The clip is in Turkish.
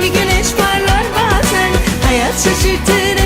bir güneş parlar bazen. Hayat şaşırtır